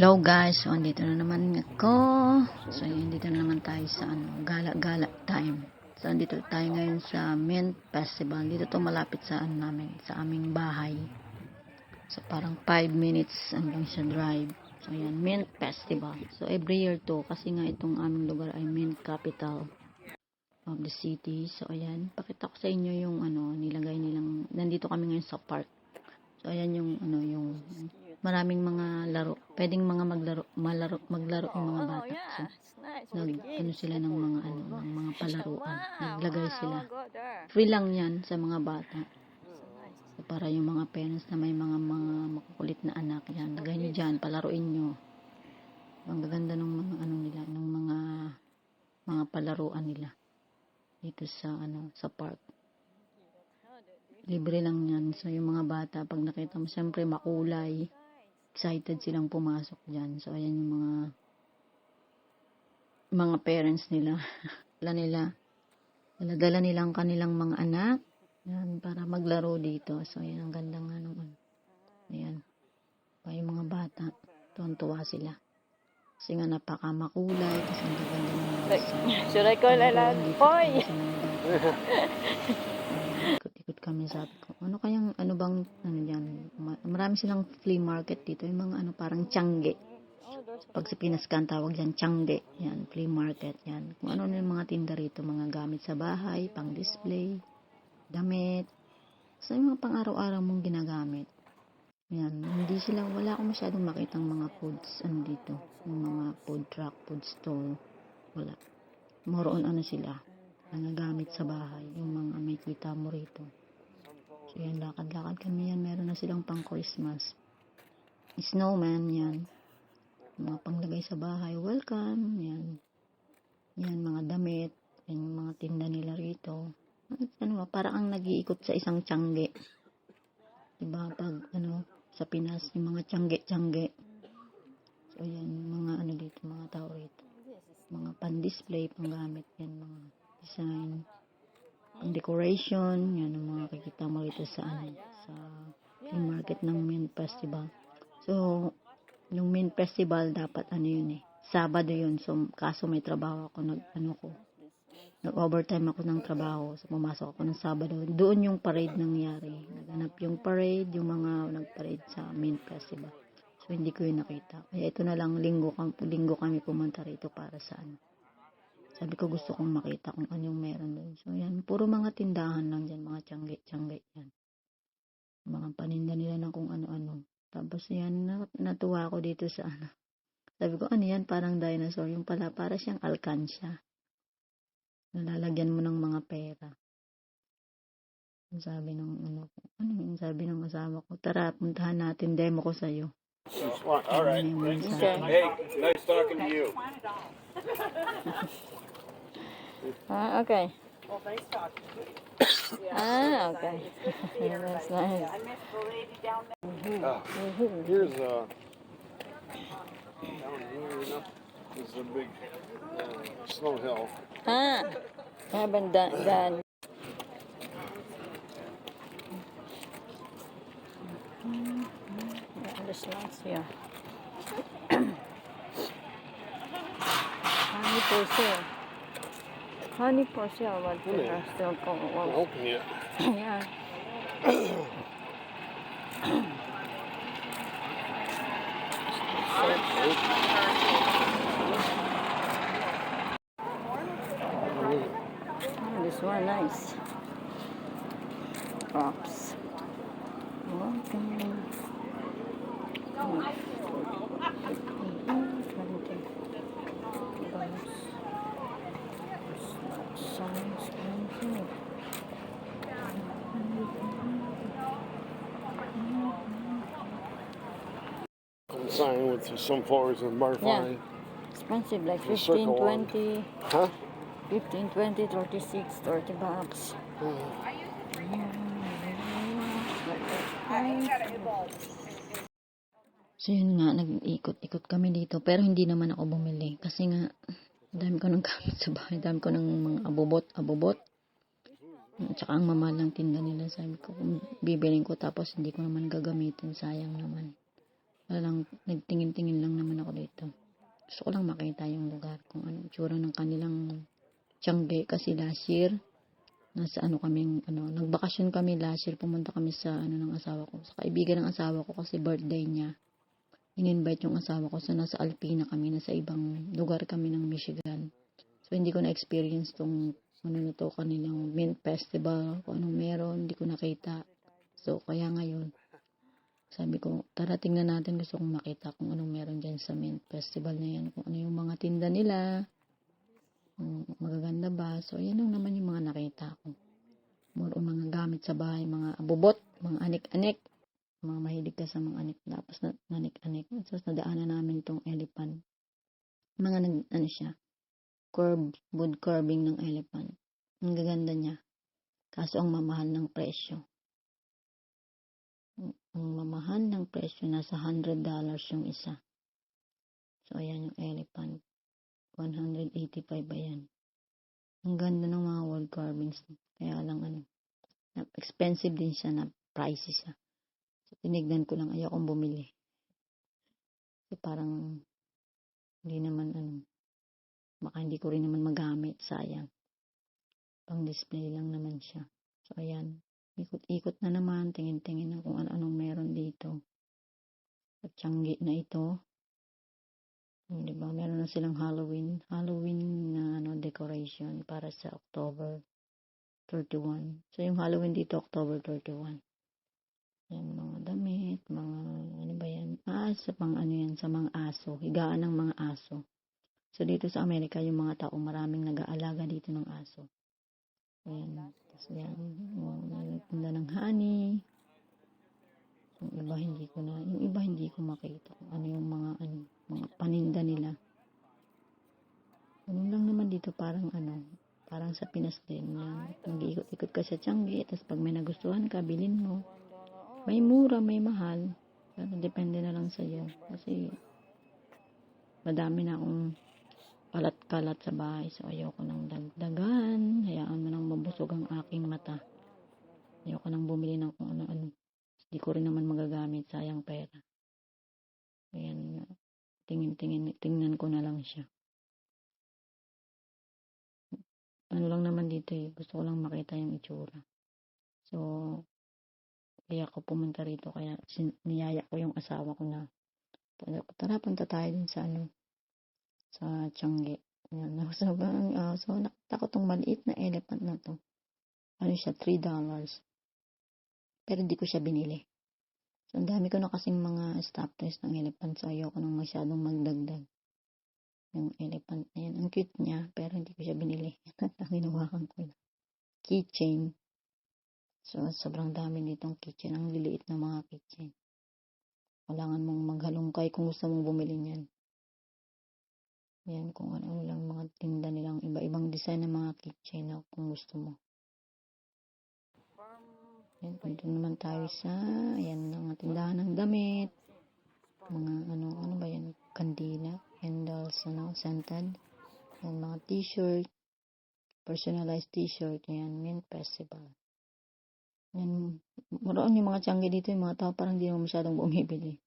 Hello guys, so andito na naman ako. So yun, dito na naman tayo sa ano, gala-gala time. So andito tayo ngayon sa Mint Festival. Dito to malapit sa ano namin, sa aming bahay. So parang 5 minutes hanggang sa drive. So yan, Mint Festival. So every year to, kasi nga itong aming lugar ay Mint Capital of the city. So ayan, pakita ko sa inyo yung ano, nilagay nilang, nandito kami ngayon sa park. So ayan yung ano, yung maraming mga laro. Pwedeng mga maglaro, malaro, maglaro yung mga bata. So, nag, ano sila ng mga ano, ng mga palaruan. Naglagay sila. Free lang yan sa mga bata. So, para yung mga parents na may mga mga makukulit na anak yan, lagay nyo dyan, palaruin nyo. Ang gaganda ng mga ano nila, ng mga mga palaruan nila dito sa ano sa park. Libre lang yan. So, yung mga bata, pag nakita mo, siyempre makulay. Excited silang pumasok dyan. So, ayan yung mga mga parents nila. Dala nila. Dala nilang kanilang mga anak. Yan, para maglaro dito. So, ayan, ang ganda nga nung. Ayan. Pa yung mga bata. Tuwan-tuwa sila. Kasi nga napaka makulay. Kasi ang gaganda ng should I call Alan? Boy! Kami sabi ko, ano kayang, ano bang, ano yan, ma- marami silang flea market dito, yung mga ano, parang tiyangge. Pag sa Pinas ka, ang tawag yan, tiyangge. Yan, flea market, yan. Kung ano na yung mga tinda rito, mga gamit sa bahay, pang display, damit. So, yung mga pang araw-araw mong ginagamit. Yan, hindi sila, wala akong masyadong makitang mga foods, ano dito, yung mga food truck, food stall, wala. More ano sila, nangagamit sa bahay, yung mga may kita mo rito. So yan, lakad-lakad kami yan, meron na silang pang Christmas. Snowman, yan. Mga panglagay sa bahay, welcome, yan. Yan, mga damit, yan yung mga tinda nila rito. Ano ba, parang ang nag-iikot sa isang tiyangge. Diba, pag ano, sa Pinas, yung mga tiyangge-tiyangge. So yan, mga ano dito, mga tao rito. Mga pan-display, panggamit, yan, mga design, pang decoration, yan ang mga kikita mo rito sa ano, sa flea market ng Mint Festival. So, yung Mint Festival dapat ano yun eh, Sabado yun. So, kaso may trabaho ako, nag, ano ko, nag-overtime ako ng trabaho. So, pumasok ako ng Sabado. Doon yung parade nangyari. Naganap yung parade, yung mga nag-parade sa Mint Festival. So, hindi ko yun nakita. Kaya ito na lang, linggo, linggo kami pumunta rito para sa ano. Sabi ko gusto kong makita kung ano yung meron doon. So, yan. Puro mga tindahan lang dyan. Mga tiyangge-tiyangge yan. Mga paninda nila ng kung ano-ano. Tapos yan, na- natuwa ako dito sa ano. Sabi ko, ano yan? Parang dinosaur. Yung pala, para siyang alkansya. Nalalagyan mo ng mga pera. Yung Sabi ng ano ko. Ano yung sabi ng kasama ko? Tara, puntahan natin. Demo ko sa'yo. All right. Ano yung Okay. sabi. Hey, nice talking to you. Ah, okay. ah, okay. That's nice. Uh, here's uh, down here enough. This is a big uh, snow hill. Ah, haven't done done. Yeah, this last here. Honey for sale. Honey for sale, but they are still going. open yet. yeah. Floors and butterfly. Expensive, like The 15, circle one. 20, Huh? 15, 20, 36, 30 bucks. So yun nga, nag-ikot-ikot kami dito. Pero hindi naman ako bumili. Kasi nga, dami ko ng gamit sa bahay. Dami ko ng mga abubot, abubot. At saka ang mamahal ng tinda nila. Sabi ko, bibiling ko tapos hindi ko naman gagamitin, sayang naman. Wala lang, nagtingin-tingin lang naman ako dito. Gusto ko lang makita yung lugar kung ano tsura ng kanilang Tiangge. Kasi last year nasa ano kaming ano nagbakasyon kami last year pumunta kami sa ano ng asawa ko sa kaibigan ng asawa ko kasi birthday niya. In-invite yung asawa ko so nasa Alpina kami nasa ibang lugar kami ng Michigan. So hindi ko na experience tong ano na to kanilang mint festival kung anong meron hindi ko nakita. So kaya ngayon sabi ko tara tingnan natin gusto kong makita kung anong meron dyan sa mint festival na yan kung ano yung mga tinda nila kung magaganda ba. So, yan lang naman yung mga nakita ko. More on mga gamit sa bahay, mga abubot, mga anik-anik. Mga mahilig ka sa mga anik. Tapos na, nanik-anik. Tapos nadaanan namin tong elephant. Mga nag, ano siya, curve, wood carving ng elephant. Ang gaganda niya. Kaso ang mamahal ng presyo. Ang- mamahal ng presyo, nasa $100 yung isa. So, ayan yung elephant. 185 ba yan? Ang ganda ng mga wall carvings. Kaya lang ano, expensive din siya na pricey siya. So, tinignan ko lang, ayokong bumili. So, parang, hindi naman ano, baka hindi ko rin naman magamit, sayang. Pang display lang naman siya. So, ayan. Ikot-ikot na naman, tingin-tingin na kung ano-anong meron dito. At tiyanggi na ito. Hmm, Di ba? Meron na silang Halloween. Halloween na ano, decoration para sa October 31. So, yung Halloween dito, October 31. Yan, mga damit, mga, ano ba yan? Ah, sa pang ano yan, sa mga aso. Higaan ng mga aso. So, dito sa Amerika, yung mga tao, maraming nag-aalaga dito ng aso. Ayan. Tapos yan, yung nagtinda ng honey. Yung iba hindi ko na, yung iba hindi ko makita ano yung mga ano, mga paninda nila. Ano lang naman dito parang ano, parang sa Pinas din. Yan. Nag-iikot-ikot ka sa Tiangge, tapos pag may nagustuhan ka, bilhin mo. May mura, may mahal. Pero depende na lang sa iyo. Kasi madami na akong kalat-kalat sa bahay. So ayoko nang dagdagan. Hayaan mo nang mabusog ang aking mata. Ayoko nang bumili ng kung ano-ano. Hindi ko rin naman magagamit. Sayang pera. Ayan. Tingin-tingin, tingnan ko na lang siya. Ano lang naman dito eh. Gusto ko lang makita yung itsura. So, kaya ako pumunta rito. Kaya niyaya ko yung asawa ko na tara punta tayo din sa ano sa Tiangge. Yan. So, bang, ah, so nakita ko tong maliit na elephant na to. Ano siya, $3. Pero hindi ko siya binili. So, ang dami ko na kasing mga stop toys ng elephant. So, ayoko nang masyadong magdagdag. Yung elephant na yan. Ang cute niya, pero hindi ko siya binili. ang hinawakan ko na. Keychain. So, sobrang dami nitong keychain. Ang liliit na mga keychain. Kailangan mong maghalongkay kung gusto mong bumili niyan. Yan, kung ano lang mga tinda nilang iba-ibang design ng mga keychain na kung gusto mo. Yan, dito naman tayo sa, ayan, mga tindahan ng damit. Mga ano, ano ba yan? Kandila, candles, ano, scented. Yan, mga t-shirt, personalized t-shirt, yan, mint festival. Yan, maroon yung mga tiyangge dito, yung mga tao parang hindi naman masyadong bumibili.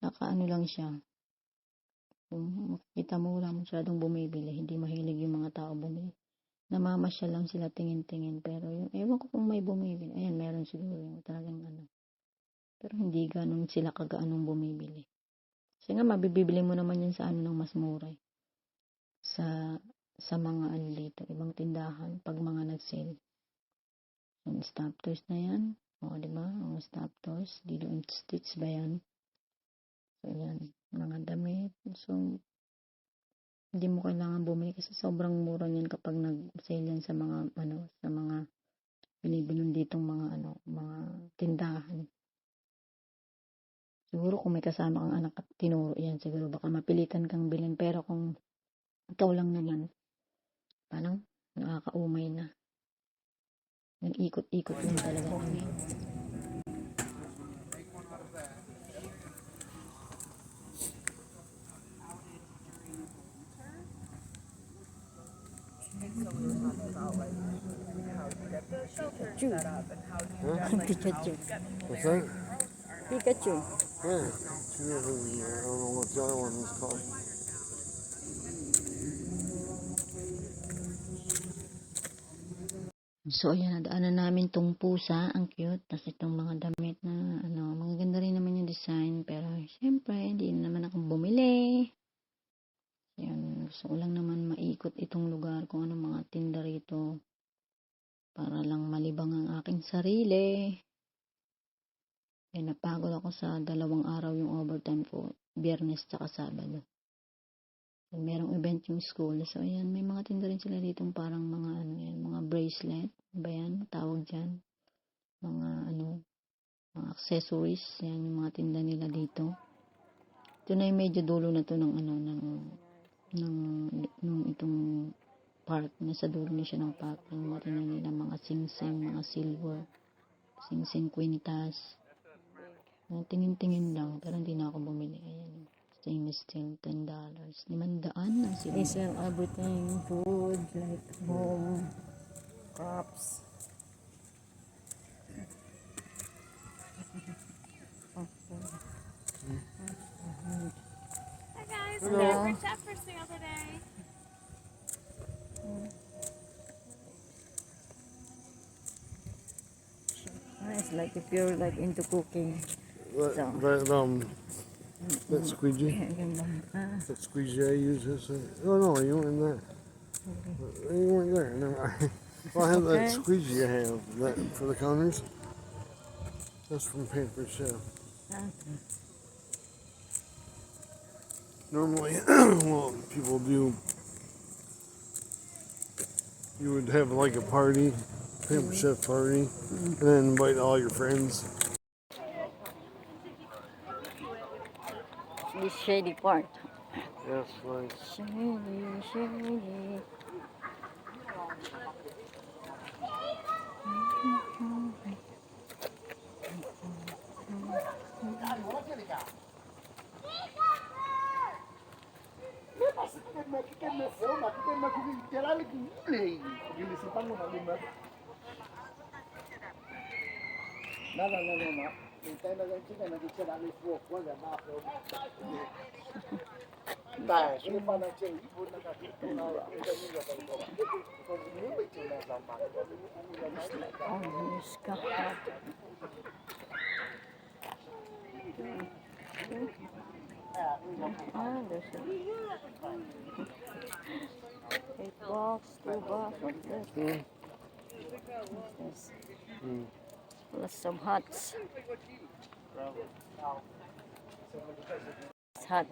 Nakaano lang siya, kung makikita mo wala masyadong bumibili, hindi mahilig yung mga tao bumili. Namamasyal lang sila tingin-tingin, pero yung, ewan ko kung may bumibili. Ayan, meron siguro yung talagang ano. Pero hindi ganun sila kagaanong bumibili. Kasi nga, mabibibili mo naman yan sa ano ng mas mura. eh. Sa, sa mga ano dito, ibang tindahan, pag mga nag-sale. Yung stop toys na yan. O, di ba? Mga stop toys. Dito and Stitch ba yan? So, yan. Mga damit. So, hindi mo kailangan bumili kasi sobrang mura niyan kapag nag-sale yan sa mga, ano, sa mga binibilon ditong mga, ano, mga tindahan. Siguro kung may kasama kang anak at tinuro yan, siguro baka mapilitan kang bilhin. Pero kung ikaw lang naman, parang nakakaumay na. Nag-ikot-ikot lang talaga kami. Pikachu. What's that? Pikachu. Yeah. Yeah, I don't know what the other one was called. So, ayan, nadaanan namin tong pusa. Ang cute. Tapos itong mga damit na, ano, magaganda rin naman yung design. Pero, syempre, hindi na naman ako bumili. Yan, ko lang naman maikot itong lugar kung ano mga tinda rito. Para lang malibang ang aking sarili. Eh, napagod ako sa dalawang araw yung overtime ko. Biyernes tsaka Sabado. So, merong event yung school. So, ayan, may mga tinda rin sila dito parang mga, ano yan, mga bracelet. Ano Ba yan? Tawag dyan. Mga, ano, mga accessories. Yan, yung mga tinda nila dito. Ito na yung medyo dulo na to ng, ano, ng, ng, nung itong park. Nasa dulo na siya ng mga tinda nila, mga sing-sing, mga silver. Sing-sing quintas. Uh, tingin-tingin lang, pero hindi na ako bumili. Ayan. Stainless steel, $10. Limandaan ang sila. They sell everything, food, like home, crops. Hi guys, Hello. we have for sale today. Nice, like if you're like into cooking. That, So. that, um, that squeegee, Ganyan lang. Ah, that squeegee I use. This, uh, oh no, you weren't there. You weren't there. Never mind. Well, I have that Okay. squeegee I have that for the counters. That's from Paper Chef. ah. Normally, well, people do. You would have like a party, Paper Chef party, mm-hmm. and then invite all your friends. This shady part. Yes, like Shady, shady. Oh, yes ka. Ah, there's a... Eight two bucks, what's this? What's this? Plus some huts. Hut.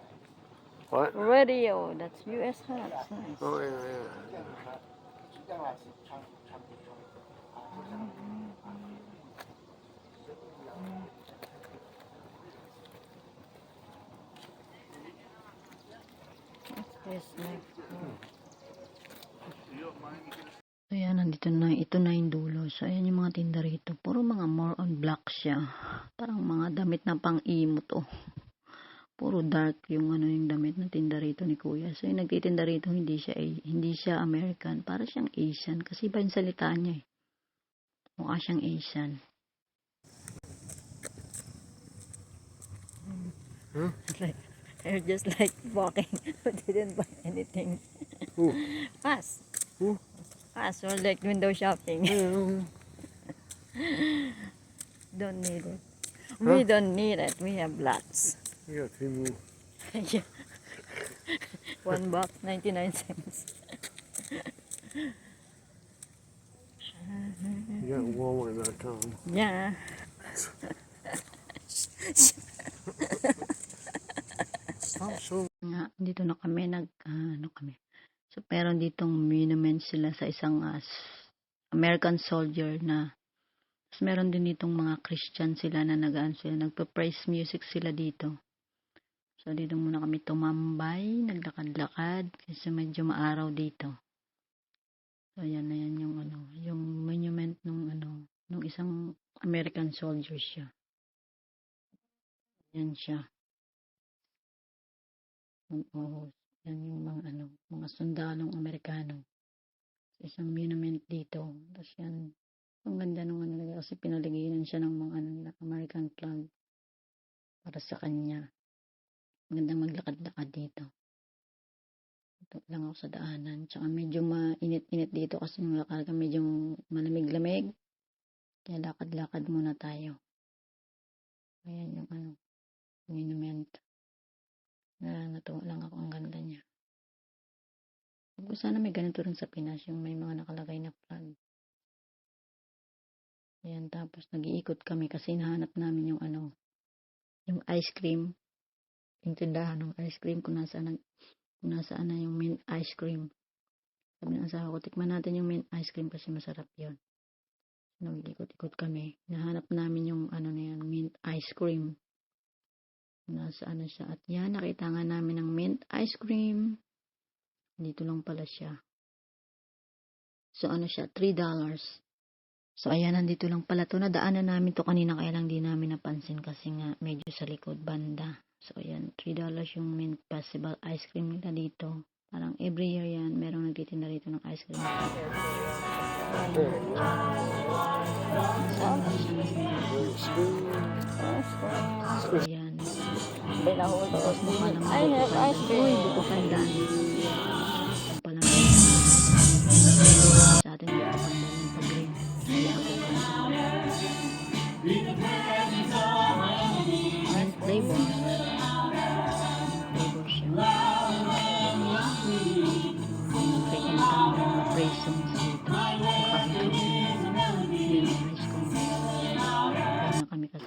what? Radio, that's US huts. Nice. Oh yeah, yeah. What's next? So, ayan, nandito na, ito na yung dulo. So, ayan yung mga tinda rito. Puro mga more on black siya. Parang mga damit na pang-imo to. Puro dark yung ano yung damit na tinda rito ni Kuya. So, yung nagtitinda rito, hindi siya, hindi siya American. Para siyang Asian. Kasi iba yung salita niya eh. Mukha siyang Asian. Like, they're just like walking, but they didn't buy anything. Who? Pass. Who? Pass, or like window shopping. Yeah. don't need it. We don't need it. We have lots. You got Timu. Yeah. One box, 99 cents. You got Walmart.com. Yeah. Stop showing. nga, dito na kami, nag, ah, ano kami. So, pero ditong monument sila sa isang s- American soldier na, tapos meron din ditong mga Christian sila na nagaan sila, nagpa-praise music sila dito. So, dito muna kami tumambay, naglakad-lakad, kasi medyo maaraw dito. So, yan na yan yung ano, yung monument nung ano, nung isang American soldier siya. Yan siya. Oo, yan yung mga ano, mga sundalong Amerikano. Sa isang monument dito. Tapos yan, ang ganda nung ano kasi pinaligiran siya ng mga ano American flag para sa kanya. Magandang maglakad-lakad dito. Ito lang ako sa daanan. Tsaka medyo mainit-init dito kasi yung lakad medyo malamig-lamig. Kaya lakad-lakad muna tayo. Ayan yung ano, monument. Na natuwa lang ako ang ganda niya. Ko, Sana may ganito rin sa Pinas, yung may mga nakalagay na flag. Ayan, tapos nag-iikot kami kasi nahanap namin yung ano, yung ice cream. Yung tindahan ng ice cream kung nasaan, kung nasaan na yung mint ice cream. Sabi ng asawa ko, tikman natin yung mint ice cream kasi masarap yun. Nag-ikot-ikot kami. Nahanap namin yung ano na yan, mint ice cream. Nasaan na siya. At yan, nakita nga namin ng mint ice cream. Dito lang pala siya. So, ano siya? $3. So, ayan, nandito lang pala to. Nadaanan namin to kanina, kaya lang di namin napansin kasi nga medyo sa likod banda. So, ayan, $3 yung mint possible ice cream nila dito. Parang every year yan, merong nagtitinda rito ng ice cream. So, ayan. Tapos mukha naman I have ice Uy, cream. bukukandan. Yung pala sa atin bukukandan yung pag-green. Kaya ako Mint flavor. Flavor siya. Freaking kami ng mga praise songs dito. Makakita ko. Yun ang ice cream. Kaya na kami kasi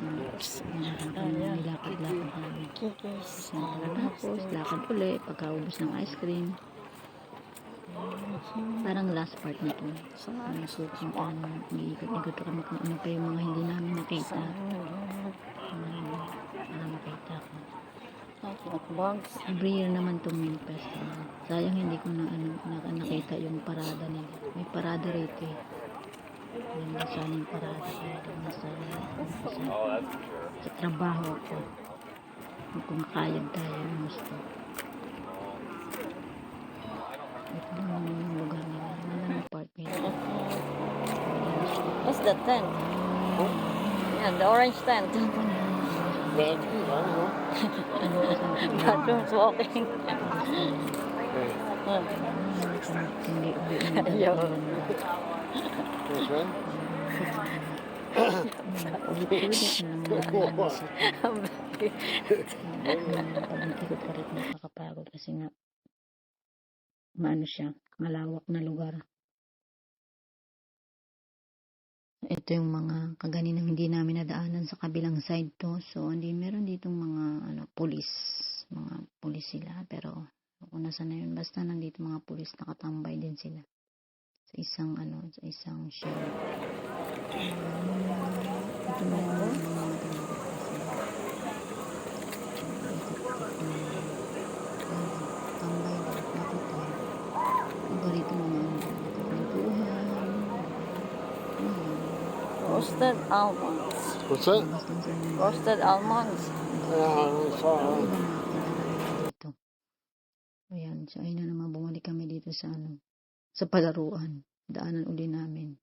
Kasi pagkatapos, lakad uli, pagkaubos ng ice cream. Parang last part na to. Ang ikot yung ano, iikot-ikot kami kung ano pa yung mga hindi namin nakita. Um, para makita ko. Every year naman itong Mint Festival. Sayang hindi ko na, ano, na, nakita yung parada nila. May parada rito eh. Yung nasaan yung parada kaya doon nasa, sa, sa trabaho ko. Kung kumakayag tayo ng gusto. Ito lang naman yung lugar nila. Park nila. What's the tent? Yeah, the orange tent. Don't know. Ano Bathroom's walking. Hey, hindi uwi Ayaw. what's that? Ulit-ulit na lang naman pag nag-ikot ka rin nakakapagod kasi nga maano siya, malawak na lugar. Ito yung mga kaganinang hindi namin nadaanan sa kabilang side to. So, hindi meron ditong mga ano, pulis. Mga pulis sila. Pero, kung nasa na yun, basta nandito mga pulis, nakatambay din sila. Sa isang, ano, sa isang show. Ito na yung mga mga tinatapos nila. Tambay lahat nakita. Iba rito mga ano, nagkakwentuhan. Ayun. Roasted almonds. What's that? Roasted almonds. Dito? Ayan, so ayun na naman bumalik kami dito sa ano, sa palaruan. Daanan uli namin.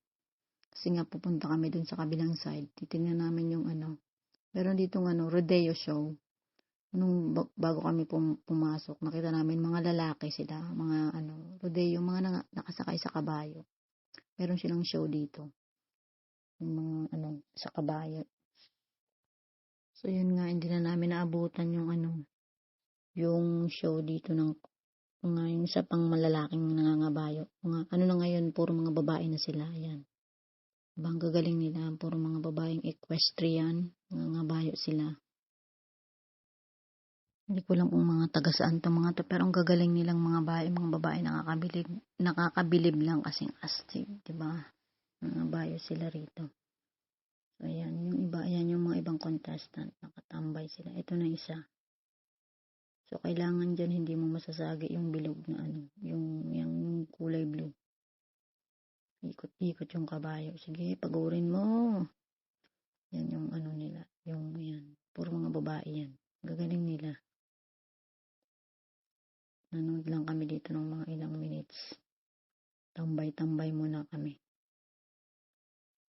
Kasi nga pupunta kami dun sa kabilang side. Titingnan namin yung ano. Meron ditong ano, rodeo show. Nung ba- bago kami pum- pumasok, nakita namin mga lalaki sila, mga ano, rodeo, mga nang- nakasakay sa kabayo. Meron silang show dito. Yung mga ano, sa kabayo. So yun nga, hindi na namin naabutan yung ano, yung show dito ng mga yung sa pang malalaking nangangabayo. Mga, ano na ngayon, puro mga babae na sila. Ayan. Bang gagaling nila, puro mga babaeng equestrian, nangangabayo sila. Hindi ko lang kung mga taga saan to mga to, pero ang gagaling nilang mga babae, mga babae nakakabilib, nakakabilib lang kasing astig, di ba? Nangangabayo sila rito. So, ayan, yung iba, ayan yung mga ibang contestant, nakatambay sila. Ito na isa. So, kailangan dyan hindi mo masasagi yung bilog na ano, yung, yung kulay blue. Ikot-ikot yung kabayo. Sige, pagurin mo. Yan yung ano nila, yung yan. Puro mga babae yan. Gagaling nila. Nanood lang kami dito ng mga ilang minutes. Tambay-tambay muna kami.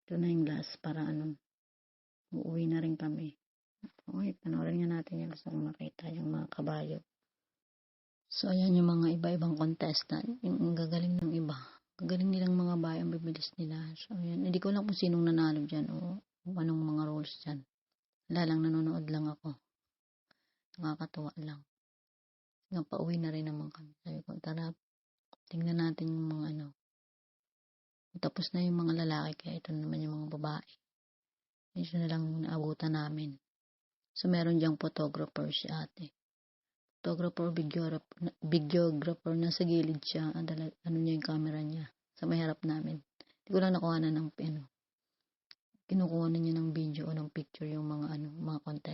Ito na yung last para ano, uuwi na rin kami. Okay, panoorin nga natin yung gusto kong makita, yung mga kabayo. So, ayan yung mga iba-ibang contestant. Yung gagaling ng iba. Gagaling nilang mga bayo, ang bibilis nila. So, ayan. Hindi ko lang kung sinong nanalo dyan o anong mga rules dyan. Wala lang, nanonood lang ako. Nakakatuwa lang. Nga, pauwi na rin naman kami. Sabi ko, tara, tingnan natin yung mga ano. Tapos na yung mga lalaki, kaya ito naman yung mga babae. Ito na lang naabutan namin. So, meron diyang photographer si ate. Photographer, videographer, videographer, nasa gilid siya. Adala, ano niya yung camera niya. Sa may harap namin. Hindi ko lang nakuha na ng, ano, kinukuha na niya ng video o ng picture yung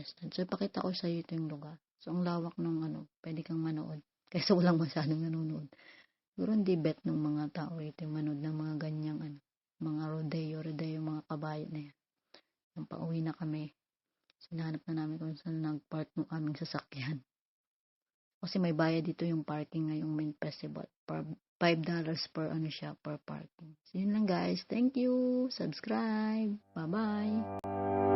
contestant. So, ipakita ko sa iyo ito yung lugar. So, ang lawak ng, ano, pwede kang manood. Kaysa walang masyadong nanonood. Siguro hindi bet ng mga tao rito yung manood ng mga ganyang, ano, mga rodeo, rodeo, mga kabayo na yan. Yung pauwi na kami. Sinahanap na namin kung saan nag-park ng aming sasakyan. Kasi may bayad dito yung parking ngayong main festival. Per, $5 per ano siya, per parking. So, yun lang guys. Thank you. Subscribe. Bye-bye.